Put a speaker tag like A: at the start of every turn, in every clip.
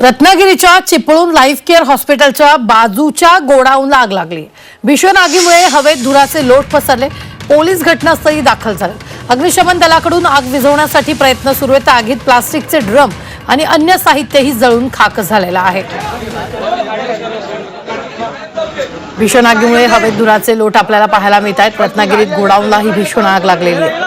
A: रत्नागिरीच्या Chiplun life care हॉस्पिटलच्या बाजूच्या गोडाऊनला आग लागली. भीषण आगीमुळे हवेत धुराचे लोट पसरले. पोलीस घटनास्थळी दाखल झाले. अग्निशमन दलाकडून आग विझवण्यासाठी प्रयत्न सुरू आहेत. आगीत प्लास्टिकचे ड्रम आणि अन्य साहित्यही जळून खाक झालेला आहे. भीषण आगीमुळे हवेत धुराचे लोट आपल्याला पाहायला मिळत आहेत. रत्नागिरीत गोडाऊनला ही भीषण आग लागलेली आहे.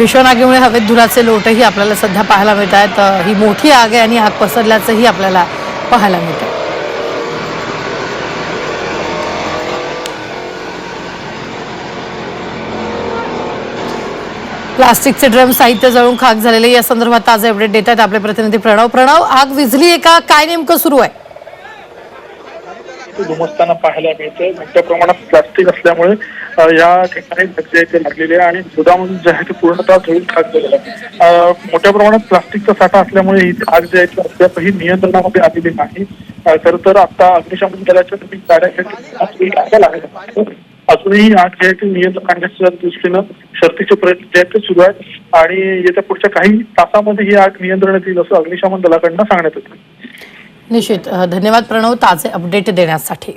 A: भीषण आगीमुळे हवेत धुराचे लोटही आपल्याला सध्या पाहायला मिळत आहेत. ही मोठी आग आहे आणि आग पसरल्याचंही आपल्याला पाहायला मिळतं प्लास्टिकचे ड्रम साहित्य जळून खाक झालेले या संदर्भात आज अपडेट देत आहेत आपले प्रतिनिधी प्रणव. प्रणव आग विझली आहे का? काय नेमकं सुरू आहे?
B: धुमसताना पाहायला मिळते मोठ्या प्रमाणात प्लास्टिक असल्यामुळे या ठिकाणी धक्के इथे लागलेले आहे आणि गोदाम जे आहे ते पूर्णतः जळून खाक गेलेलं आहे. मोठ्या प्रमाणात प्लास्टिकचा साठा असल्यामुळे ही आग जी आहे ती अद्यापही नियंत्रणामध्ये आलेली नाही. खर तर आता अग्निशमन दलाच्या तुम्ही गाड्या अजूनही आग जी आहे ती नियंत्रण आणण्याच्या दृष्टीनं शर्तीचे प्रयत्न जे आहेत ते सुरू आहेत. आणि येत्या पुढच्या काही तासामध्ये ही आग नियंत्रणात येईल असं अग्निशमन दलाकडनं सांगण्यात येतं
A: निश्चित. धन्यवाद प्रणव ताजे अपडेट देण्यासाठी.